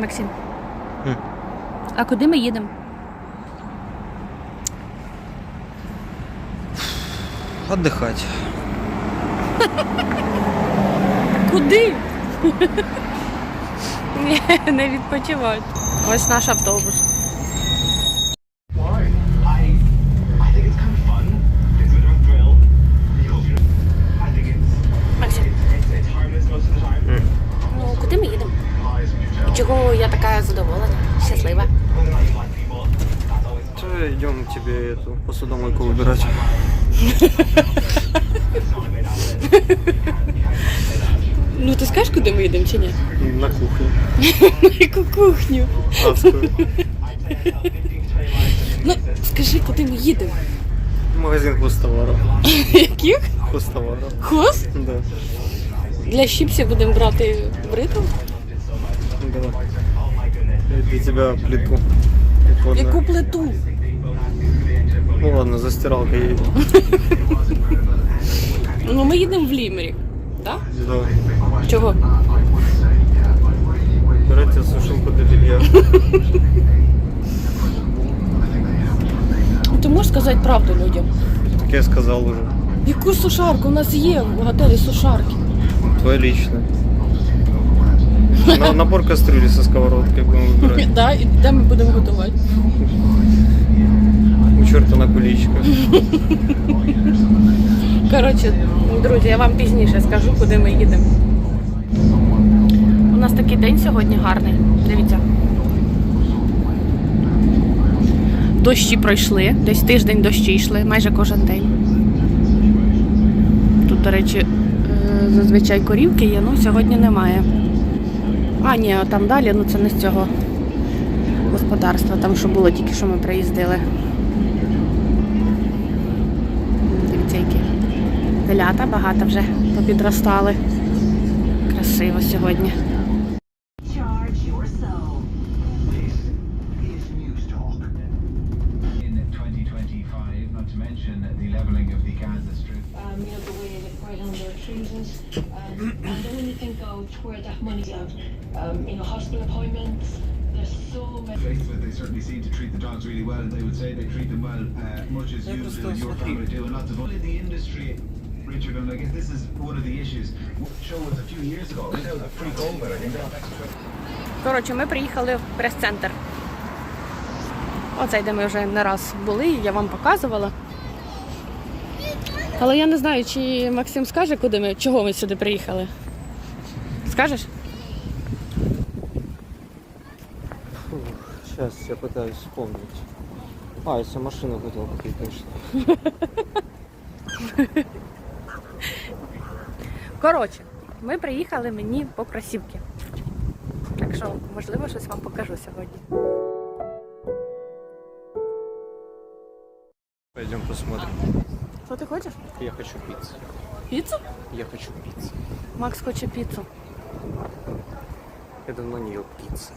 Максим. Хм. А куди ми їдемо? Отдыхать. Куди? Ні, не відпочивати. Ось наш автобус. Така задоволена, щаслива? Что, идем тебе эту посудомойку выбирать. it. Ну ти скажеш, куди ми їдемо чи ні? На кухне. На яку кухню? Ну, скажи, куди ми їдемо? Магазин хозтоваров. Яких? Хозтоваров. Хоз? Да. Для щіпсів будемо брати бритву? Да. Для тебя плиту. Прикольно. Яку плиту? Ну ладно, за стиралкой едем. Ну ми їдемо в Лімері. Так? Да. Чого? Берете сушилку для белья. Ну, Ти можеш сказати правду людям? Так я сказал уже. Яку сушарку? У нас є в готелі сушарки. Твое личное. На- набор кастрюли со сковородкой будем выбирать. Да, і де ми будемо готувати? У черта на куличках. Коротше, друзі, я вам пізніше скажу, куди ми їдемо. У нас такий день сьогодні гарний. Дивіться. Дощі пройшли, десь тиждень дощі йшли, майже кожен день. Тут, до речі, е, зазвичай корівки є, ну сьогодні немає. А, ні, там далі, ну це не з цього господарства, там що було тільки що ми приїздили. Дивіться, які телята багато вже попідростали. Красиво сьогодні. Right. Um, and then when you think of where that money's out, um, you know, hospital appointments, there's so many. Faith they certainly seem to treat the dogs really well, and they would say they treat them well, uh, much as you do, your family do, and lots of in the industry. Richard, and I guess this is one of the issues. Show was a few years ago, right? That was a pre-COVID, I think. Коротше, ми приїхали в прес-центр. Оцей, де ми вже не раз були, я вам показувала. Але я не знаю, чи Максим скаже, куди ми, чого ми сюди приїхали. Скажеш? Сейчас я пытаюсь вспомнить. А, если машину хотел купить, конечно. Коротше, ми приїхали мені по кросівки. Так що, можливо, щось вам покажу сьогодні. Пойдем посмотрим. Що ти хочеш? Я хочу пиццу. Піцу? Я хочу пиццу. Макс хоче піцу. Я давно не ел пиццы.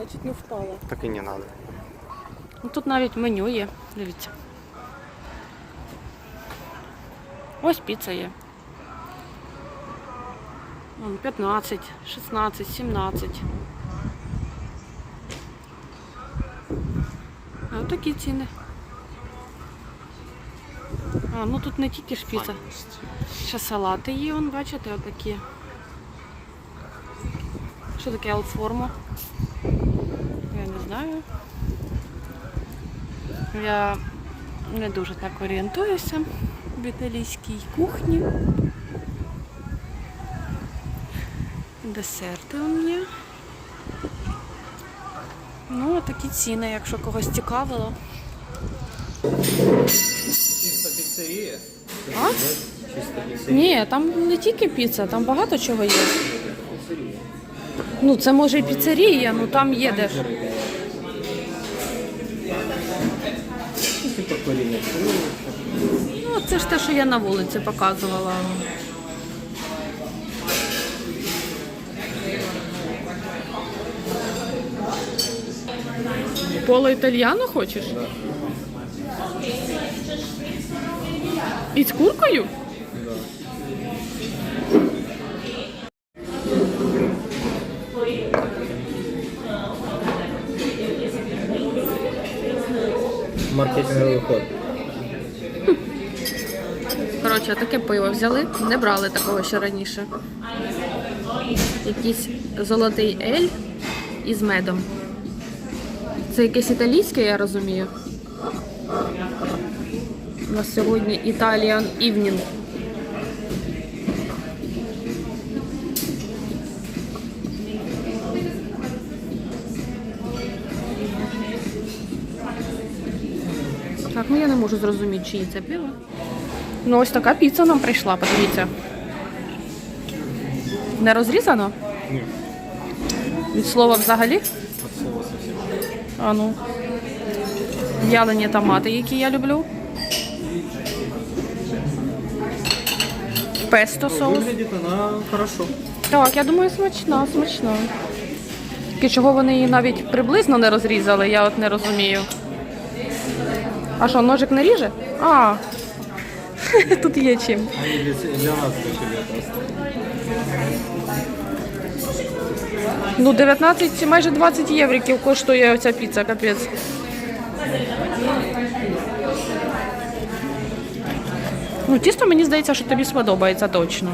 Я чуть не впала. Так и не надо. Ну, тут навіть меню є, дивіться. Ось піца є. 15, 16, 17. А такі ціни. А, ну тут не тільки ж піца. Ще салати є, вон, бачите, отакі. Що таке алформо? Я не знаю. Я не дуже так орієнтуюся в італійській кухні. Десерти у мене. Ну, такі ціни, якщо когось цікавило. Пиццерия? А? Ні, там не тільки піца, там багато чого є. Ну, це може і піцерія, ну там є де. ж. Типа куриный Ну, це ж те, що я на вулиці показувала. Поло італьяно хочеш? І з куркою? Маркетинговий ход. Коротше, таке пиво взяли, не брали такого ще раніше. Якийсь золотий ель із медом. Це якесь італійське, я розумію. У нас сьогодні Italian Evening. Так, ну я не можу зрозуміти, чиї це пиво. Ну, ось така піца нам прийшла, подивіться. Не розрізано? Ні. Від слова взагалі? От слова совсем. А ну. В'ялені томати, які я люблю. Песто соус. Выглядит она хорошо. Так, я думаю, смачна, смачна. Тільки чого вони її навіть приблизно не розрізали, я от не розумію. А що, ножик не ріже? А. Тут є чим. Для, нас. Ну, 19, майже 20 євриків коштує ця піца, капець. Ну, тісто мені здається, що тобі сподобається точно.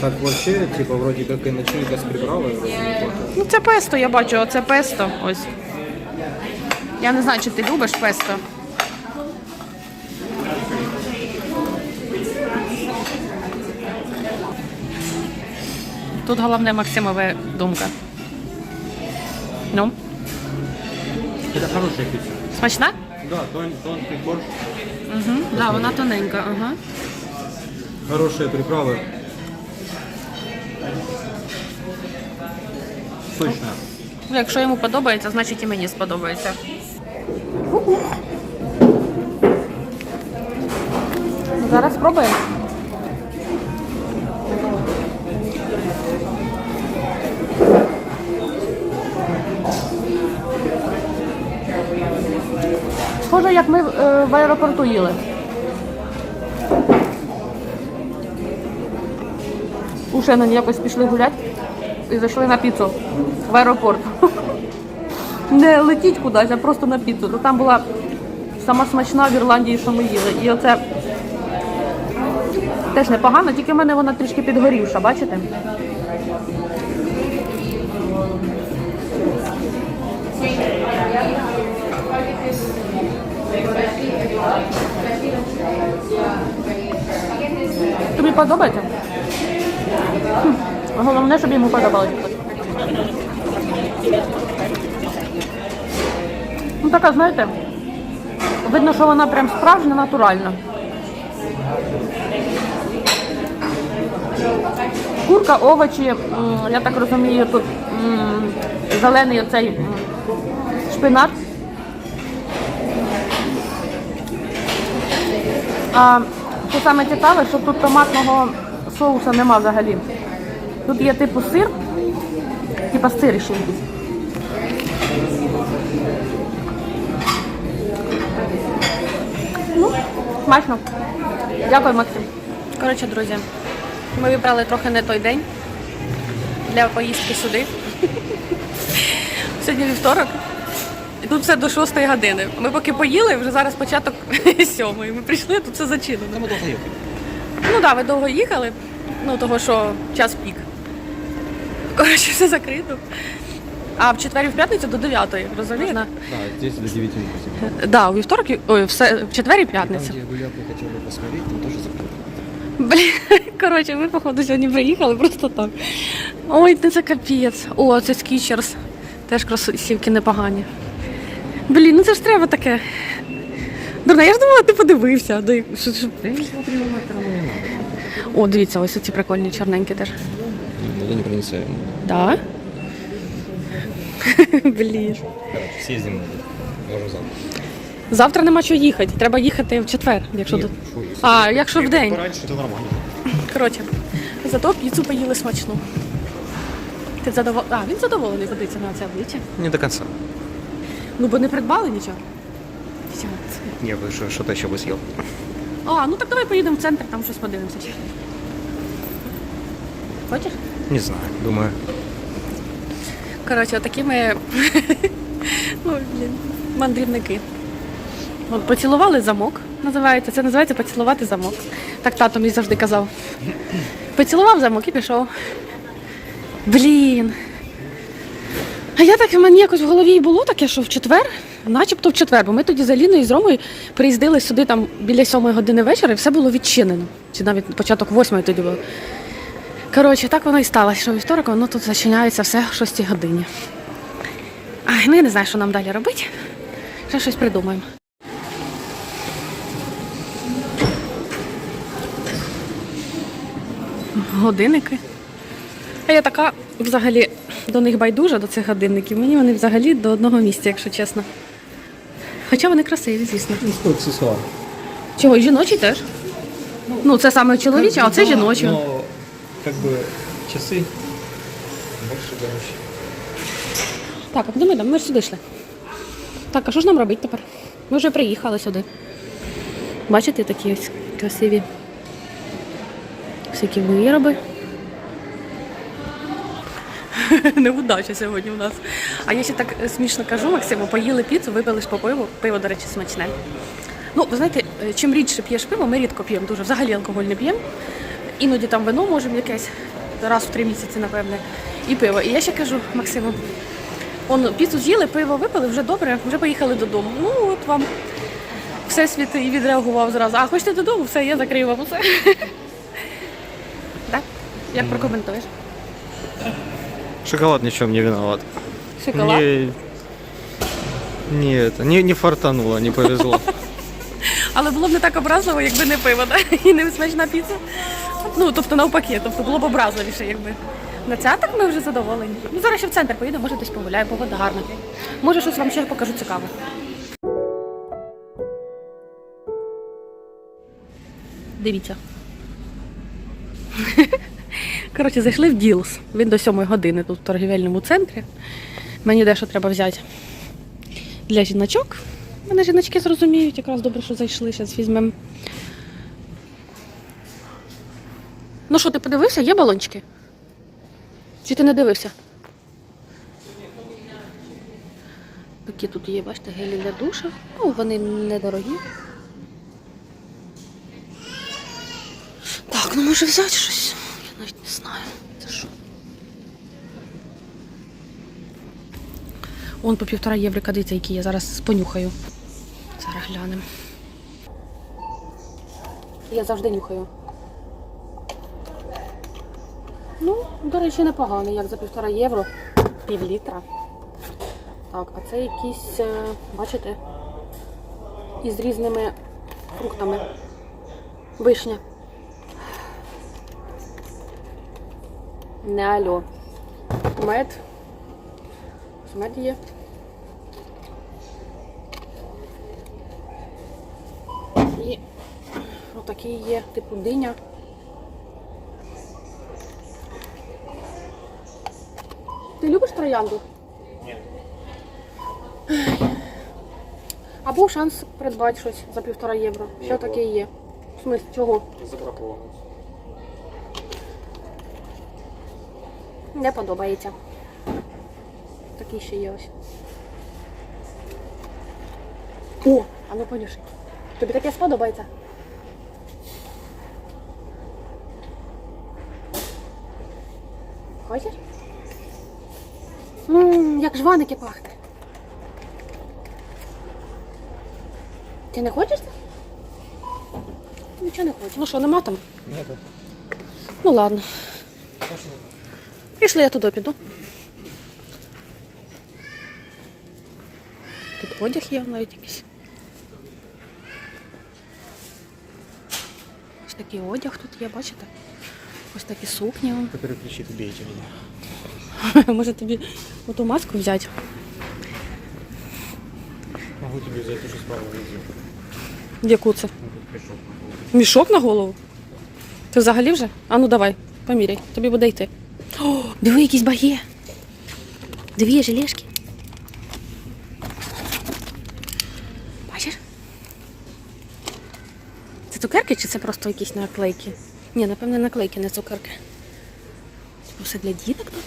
Так вообще, типа, вроде как и начинка вроде неплохо. Ну, це песто, я бачу, оце песто. Ось. Я не знаю, чи ти любиш песто. Тут головне Максимова думка. Ну, Это хорошая пицца. смачна? Да, тонкий борщ, Угу. Да, вона тоненька, ага. хорошие приправы. Точно. Ну, якщо йому подобається, значить і мені сподобається. Зараз спробуємо. Схоже, як ми е, в аеропорту їли. У Шенені якось пішли гуляти і зайшли на піцу в аеропорт. Не летіть кудись, а просто на піцу. То там була сама смачна в Ірландії, що ми їли. І оце теж непогано, тільки в мене вона трішки підгорівша, бачите? Подобається? Головне, щоб йому подобалося. Ну така, знаєте, видно, що вона прям справжня, натуральна. Курка, овочі, я так розумію, тут зелений оцей шпинат. Що саме цікаве, що тут томатного соуса нема взагалі. Тут є типу сир, типа сир ще якийсь. Ну, смачно. Дякую, Максим. Коротше, друзі, ми вибрали трохи не той день для поїздки сюди. Сьогодні вівторок. І тут все до 6 години. Ми поки поїли, вже зараз початок сьомої. Ми прийшли, тут все зачинено. Мы долго ехали. Ну так, да, ви довго їхали, ну того, що час пік. Коротше, все закрито. А в четвер і в п'ятницю до 9, розумієте? Да, здесь до 9 минут. Так, да, у вівторок, і- ой, все, в четвер і Там, п'ятницю. где я гулял, я хотел бы посмотреть, там тоже закрыто. Блін, коротше, ми, походу, сьогодні приїхали просто так. Ой, ну це капець. О, це скічерс. Теж кросівки непогані. Блін, ну це ж треба таке. Дурна, я ж думала, ти подивився. Дай- що- що- Да я не смотрел на это, не надо. О, дивіться, ось ці прикольні чорненькі теж. Это не проницаемо. Да? Блін. Короче, съездим, можем завтра. Завтра нема чого їхати. Треба їхати в четвер, якщо Нет, тут. шо, если А, ты якщо в приехал день. Пораньше, то нормально. Коротше, зато піцу поїли смачну. Ти задоволений? А, він задоволений подивиться на це обличчя. Не до конца. Ну, бо не придбали нічого. Все. Я бы что- что-то еще бы съел. А, ну так давай поїдемо в центр, там щось подивимося ще. Хочеш? Не знаю, думаю. Коротше, отакі ми Ой, блін, мандрівники. От поцілували замок, називається. Це називається поцілувати замок. Так тато мій завжди казав. Поцілував замок і пішов. Блін. А я так, в мене якось в голові й було таке, що в четвер, начебто в четвер, бо ми тоді з Аліною і з Ромою приїздили сюди там біля сьомої години вечора і все було відчинено. Чи навіть початок восьмої тоді було. Коротше, так воно і сталося, що вівторок воно тут зачиняється все в 6 годині. Ай, ну я не знаю, що нам далі робити. Ще щось придумаємо. Годинники. А я така взагалі до них байдужа, до цих годинників. Мені вони взагалі до одного місця, якщо чесно. Хоча вони красиві, звісно. Ну, аксессуар. Чого, і жіночі теж? Ну, це саме чоловічі, а це жіночі. Но, как бы, часы больше дорожче. Так, а куди ми йдемо? Ми ж сюди йшли. Так, а що ж нам робити тепер? Ми вже приїхали сюди. Бачите, такі ось красиві всякі вироби. Неудача сьогодні у нас. А я ще так е, смішно кажу, Максиму, поїли піцу, випили ж по пиву. Пиво, до речі, смачне. Ну, ви знаєте, е, чим рідше п'єш пиво, ми рідко п'ємо дуже. Взагалі алкоголь не п'ємо. Іноді там вино можемо якесь раз в три місяці, напевне, і пиво. І я ще кажу Максиму, Он піцу з'їли, пиво випили, вже добре, вже поїхали додому. Ну от вам всесвіт і відреагував зразу. А хочете додому? Все, я закрию вам усе. Як прокоментуєш? Шоколад ни в чем не виноват. Шоколад? Не, не это, не, не фартануло, не повезло. Але було б не так образливо, якби не пиво, да? і не смачна піца. Ну, тобто навпаки, тобто було б образливіше, якби. На так ми вже задоволені. Ну, зараз ще в центр поїдемо, може десь погуляємо, погода гарна. Може, щось вам ще покажу цікаве. Дивіться. Коротше, зайшли в Ділс. Він до сьомої години тут в торгівельному центрі. Мені дещо треба взяти для жіночок. Мене жіночки зрозуміють, якраз добре, що зайшли, зараз візьмемо. Ну що, ти подивився? Є балончики? Чи ти не дивився? Такі тут є, бачите, гелі для душа. Ну, вони недорогі. Так, ну може взяти щось. Навіть не знаю. Це що? Он по півтора єврика, дивіться, які я зараз понюхаю. Зараз глянемо. Я завжди нюхаю. Ну, до речі, непоганий, як за півтора євро. Пів літра. Так, а це якісь, е, бачите, із різними фруктами. Вишня. Не альо. Мед. Мед є. І отакий є, типу диня. Ти любиш троянду? Ні. Або шанс придбати щось за півтора євро. Що таке є? В смислі, чого? Забраковано. Не подобається. Такий ще є ось. О, а ну понюшай. Тобі таке сподобається? Хочеш? Ммм, як жваники пахне. Ти не хочеш це? Нічого не хочу. Ну що, нема там? Нету. Ну ладно. Пішли, я туди піду. Тут одяг є навіть якийсь. Ось такий одяг тут є, бачите? Ось такі сукні. Который кричит, убейте меня. Може тобі оту маску взяти? Могу тебе взять уже справа внизу. Яку це? Пришел. Мішок на голову? Ти взагалі вже? А ну давай, поміряй, тобі буде йти. Диви, якісь баги. Дві желешки. Бачиш? Це цукерки чи це просто якісь наклейки? Ні, напевне, наклейки, не цукерки. Типу все для діток тут.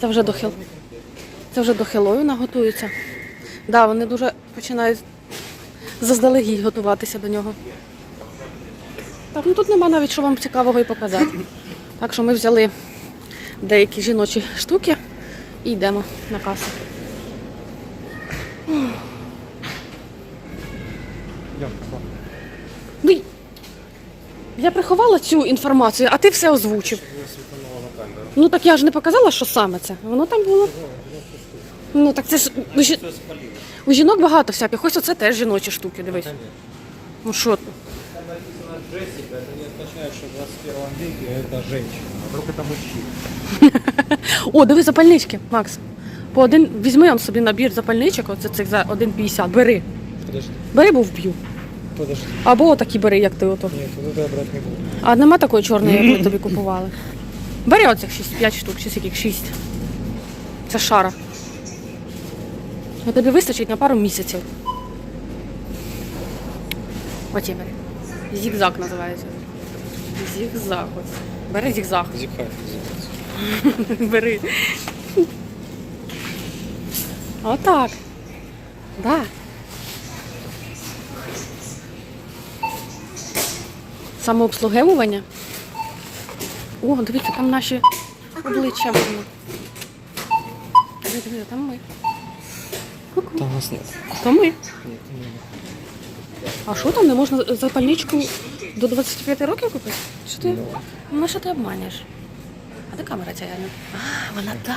Це вже до хел. Це вже до Хеллоуіна готуються. Да, вони дуже починають заздалегідь готуватися до нього. Так, ну тут нема навіть що вам цікавого і показати. Так що ми взяли деякі жіночі штуки і йдемо на касу. Ну, я приховала цю інформацію, а ти все озвучив. Ну так я ж не показала, що саме це. Воно там було. Ну так це ж у, жі... у жінок багато всяких. Ось оце теж жіночі штуки, дивись. Ну що ти? Джессика, это не означает, что в 21 веке это женщина. Вдруг это мужчина. О, диви запальнички, Макс. По один візьми он собі набір запальничок, оце цих за 1,50. Бери. Подожди, Бери, бо вб'ю. подожди. Або отакі бери, як ти ото. Нет, вот это я брать не буду. А нема такої чорної, як ми тобі купували. Бери оцих 6, 5 штук, чи скільки? 6. Це шара. Ну, тобі вистачить на пару місяців. Оті бери. Зігзаг називається. Зігзаг. Бери зігзаг. Зикхай. Бери. Отак. Да. Самообслуговування. О, дивіться, там наші обличчя видно. Диви, диви, там ми. Ку-ку. Там нас нет. То ми. Нет, нет. А що там не можна запальничку до 25 років купити? Що ти? Ну що ти обманюєш? А де камера ця? А, вона там.